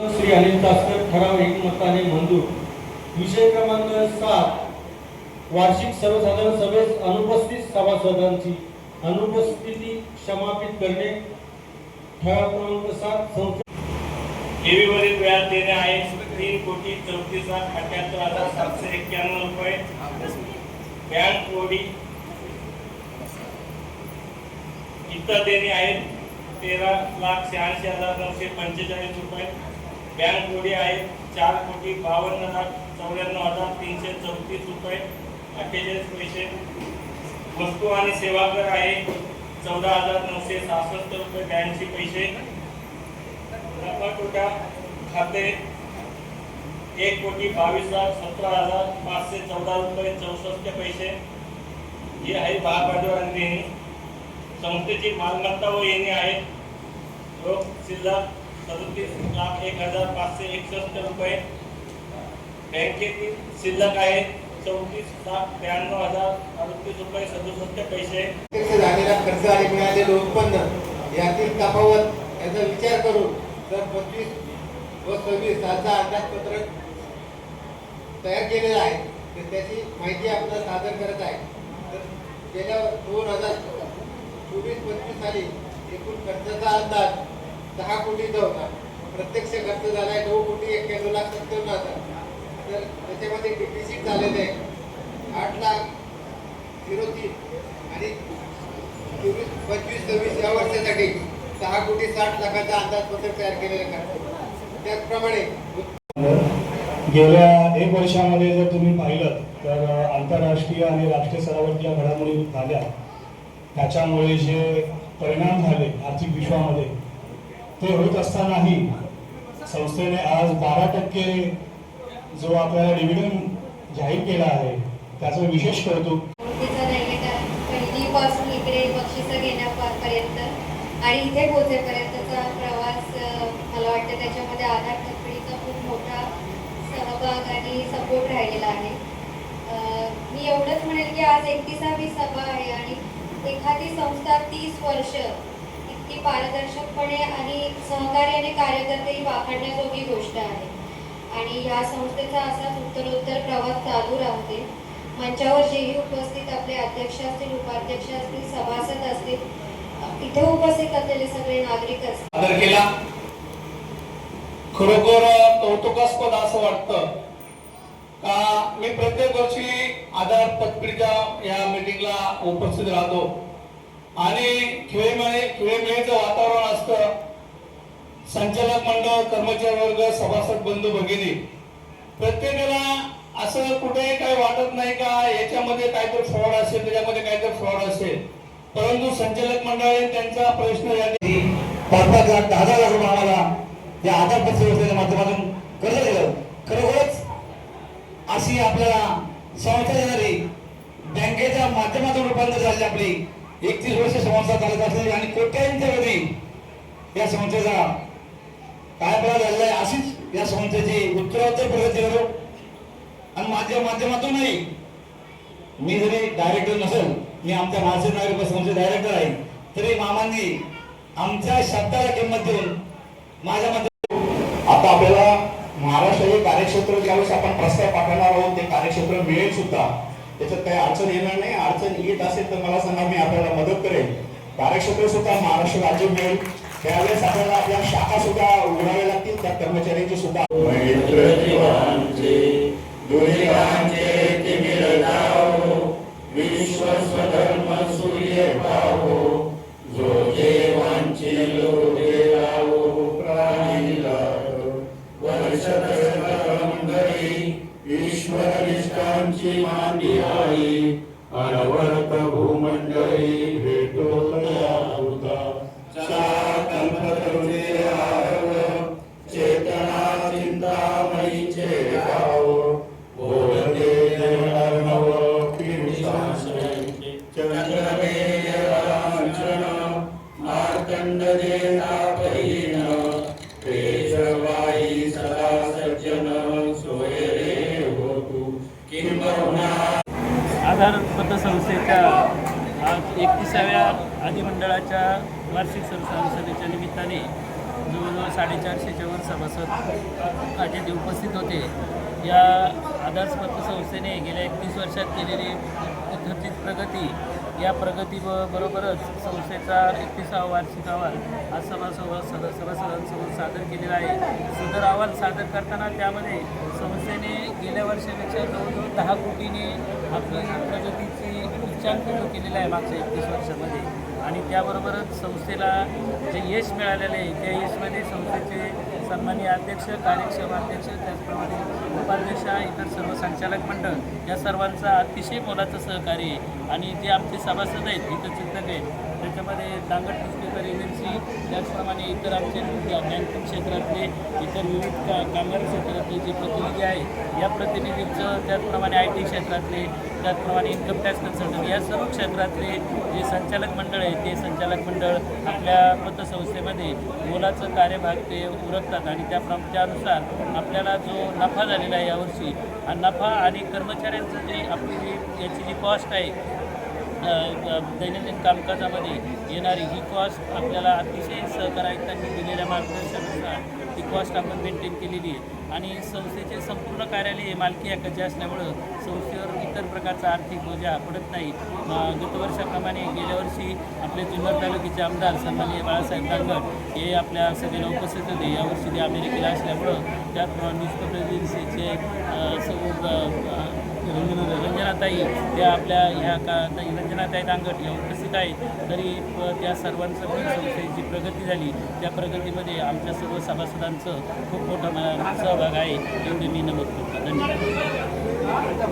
श्री अनिल तासकर ठराव एकमताने मंजूर. विषय क्रमांक सात वार्षिक सर्वसाधारण सभेस अनुपस्थित सभासदांची अनुपस्थिती क्षमापित करणे. ठराव क्रमांक सात संस्था ठेवीवरील व्याज देणे आहे. तीन कोटी चौतीस लाख अठ्याहत्तर हजार सातशे एक्क्याण्णव रुपये. बँक कोडी इतर देणे आहेत. तेरा लाख शहाऐंशी हजार नऊशे पंचेचाळीस रुपये. बँक कोडी आहे चार कोटी बावन्न लाख चौऱ्याण्णव हजार तीनशे चौतीस रुपये. अठ्ठेचाळीस पैसे वस्तू आणि सेवा कर आहे चौदा हजार नऊशे सहासष्ट रुपये ब्याऐंशी पैसे. नफा तोटा खाते एक कोटी बावीस लाख सतरा हजार पाचशे चौदा रुपये चौसष्ट पैसे. हे आहे भागभांडवल आणि देणी. संस्थेची मालमत्ता व येणे आहेत रोख शिल्लक सदतीस लाख एक हजार पाचशे एकसष्ट रुपये. बँकेतील शिल्लक आहे चौतीस लाख त्र्याण्णव हजार अडतीस रुपये सदुसष्ट पैसे. झालेला खर्च आणि मिळालेलं उत्पन्न यातील तफावत याचा विचार करून जर पंचवीस व सव्वीस सालचा अंदाजपत्रक तयार केलेलं आहे तर त्याची माहिती आपल्याला सादर करत आहे. तर गेल्या दोन हजार चोवीस पंचवीस साली एकूण खर्चाचा अंदाज दहा कोटीचा होता प्रत्यक्ष खर्च झाला आहे नऊ कोटी एक्क्याण्णव लाख सत्त्याण्णव हजार तर त्याच्यामध्ये डिफिसिट झालेले आहे. आठ लाख झिरो तीन आणि चोवीस पंचवीस सव्वीस या वर्षासाठी सहा कोटी साठ लाखाचा अंदाजपत्रक तयार केलेलं आहे. त्याचप्रमाणे गेल्या एक वर्षामध्ये जर तुम्ही पाहिलं तर आंतरराष्ट्रीय आणि राष्ट्रीय स्तरावर ज्या घडामोडी झाल्या. त्याच्यामुळे जे परिणाम झाले आर्थिक विश्वामध्ये ते होत असतानाही संस्थेने आज बारा टक्के जो आपल्याला डिव्हिडंड जाहीर केला आहे त्याचं विशेष कौतुक. पहिलीपासून इकडे बक्षिसं घेण्यापर्यंत आणि इथे पोहोचेपर्यंतचा प्रवास मला वाटतं त्याच्यामध्ये आधार कंपनीचा खूप मोठा सहभाग आणि सपोर्ट राहिलेला आहे. मी एवढंच म्हणेल की आज एकतीसावी सभा आहे आणि एखादी संस्था तीस वर्ष इतकी पारदर्शकपणे आणि सहकार्याने कार्य करते ही वाखाणण्याजोगी गोष्ट आहे. आणि या संस्थेचा असाच उत्तरोत्तर प्रवास चालू राहते. मंचावर जेही उपस्थित आपले अध्यक्ष असतील उपाध्यक्ष असतील सभासद असतील इथे उपस्थित असलेले सगळे नागरिक असतील. केला. खरोखर कौतुकास्पद असं वाटतं का? मी प्रत्येक वर्षी आधार पत्रिका या मीटिंगला उपस्थित राहतो. आणि खेळमेळे खेळमेळीचं वातावरण असतं. संचालक मंडळ कर्मचारी वर्ग सभासद बंधू भगिनी. प्रत्येकाला असं कुठेही काही वाटत नाही का याच्यामध्ये काहीतरी फ्रॉड असेल त्याच्यामध्ये काहीतरी फ्रॉड असेल. परंतु संचालक मंडळाने त्यांचा प्रश्न या पाच पाच लाख दहा दहा लाख रुपये आम्हाला या आधार पत्र योजनेच्या माध्यमातून कर्ज दिलं. खरोखरच अशी आपल्याला संस्था देणारी बँकेच्या माध्यमातून रूपांतर झाली आपली एकतीस वर्ष संस्था चालत असलेली आणि कोट्यांच्या वरी या संस्थेचा काय बरा झालेला आहे. अशीच या संस्थेची उत्तरोत्तर प्रगती करू. आणि माझ्या माध्यमातूनही मी जरी डायरेक्टर नसेल मी आमच्या महाराष्ट्र नागरिक संस्थेचे डायरेक्टर आहे तरी मामांनी आमच्या शब्दाला किंमत देऊन माझ्या मध्ये आता आपल्याला महाराष्ट्राचे कार्यक्षेत्र ज्यावेळेस आपण प्रस्ताव पाठवणार आहोत ते कार्यक्षेत्र मिळेल सुद्धा. त्याच्यात काही अडचण येणार नाही. अडचण येत असेल तर मला सांगा मी आपल्याला मदत करेन. कार्यक्षेत्र सुद्धा महाराष्ट्र राज्य मिळेल. त्यावेळेस आपल्याला आपल्या शाखा सुद्धा उघडाव्या लागतील. त्या कर्मचाऱ्यांची सुद्धा Thank you. ईश्वरिष्ठांची मांडी आई अनवर्त भूमंडळी भेटो होता चेतना चिंतामणीचे गाव बोलते नव चंद्रमेय मार्तंड देना आधार पतसंस्थेच्या आज एकतीसाव्या अधिमंडळाच्या वार्षिक संसदेच्या निमित्ताने जवळजवळ साडेचारशेच्या वर सभासद आठे उपस्थित होते. या आदर्श पतसंस्थेने गेल्या एकतीस वर्षात केलेली एकत्रित प्रगती या प्रगती ब- बरोबरच संस्थेचा एकतीसावा वार्षिक अहवाल आज सभासद सद सभासदांसमोर सादर केलेला आहे. सदर अहवाल सादर करताना त्यामध्ये संस्थेने गेल्या वर्षापेक्षा जवळजवळ दहा कोटीने प्रगतीची उच्चांक केलेला आहे मागच्या एकतीस वर्षामध्ये. आणि त्याबरोबरच संस्थेला जे यश मिळालेलं आहे त्या यशमध्ये संस्थेचे सन्माननीय अध्यक्ष कार्यक्षम अध्यक्ष त्याचप्रमाणे उपाध्यक्ष इतर सर्व संचालक मंडळ या सर्वांचा अतिशय मोलाचं सहकार्य आहे. आणि जे आमचे सभासद आहेत इथं चिंतक आहेत त्याच्यामध्ये दांगट न्यूजपेपर एजन्सी त्याचप्रमाणे इतर आमचे बँकिंग क्षेत्रातले इतर विविध का कामगार क्षेत्रातले जे प्रतिनिधी आहेत या प्रतिनिधींचं त्याचप्रमाणे आय टी क्षेत्रातले त्याचप्रमाणे इन्कम टॅक्स कन्सल्टंट या सर्व क्षेत्रातले जे संचालक मंडळ आहे ते संचालक मंडळ आपल्या पतसंस्थेमध्ये मोलाचं कार्यभाग ते उरकतात आणि त्या त्यानुसार आपल्याला जो नफा झालेला आहे यावर्षी हा नफा आणि कर्मचाऱ्यांचं जे आपली जी याची जी कॉस्ट आहे दैनंदिन कामकाजामध्ये येणारी ही कॉस्ट आपल्याला अतिशय सहकारायुक्तांनी दिलेल्या मार्गदर्शनानुसार ती कॉस्ट आपण मेंटेन केलेली आहे. आणि संस्थेचे संपूर्ण कार्यालय मालकी हक्काचे असल्यामुळं संस्थेवर इतर प्रकारचा आर्थिक बोजा पडत नाही. गतवर्षाप्रमाणे गेल्या वर्षी आपले जुन्नर तालुक्याचे आमदार सन्माननीय बाळासाहेब दांगड हे आपल्या सभेला उपस्थित होते. यावर्षी ते अमेरिकेला असल्यामुळं त्यात न्यूजपेपर एजन्सीचे अ, रंजनाताई त्या आपल्या ह्या का रंजनाताई दांगट या उपस्थित आहेत. तरी त्या सर्वांचं पण संस्थेची प्रगती झाली. त्या प्रगतीमध्ये आमच्या सर्व सभासदांचं खूप मोठा सहभाग आहे. एवढे मी नमूद करतो. धन्यवाद.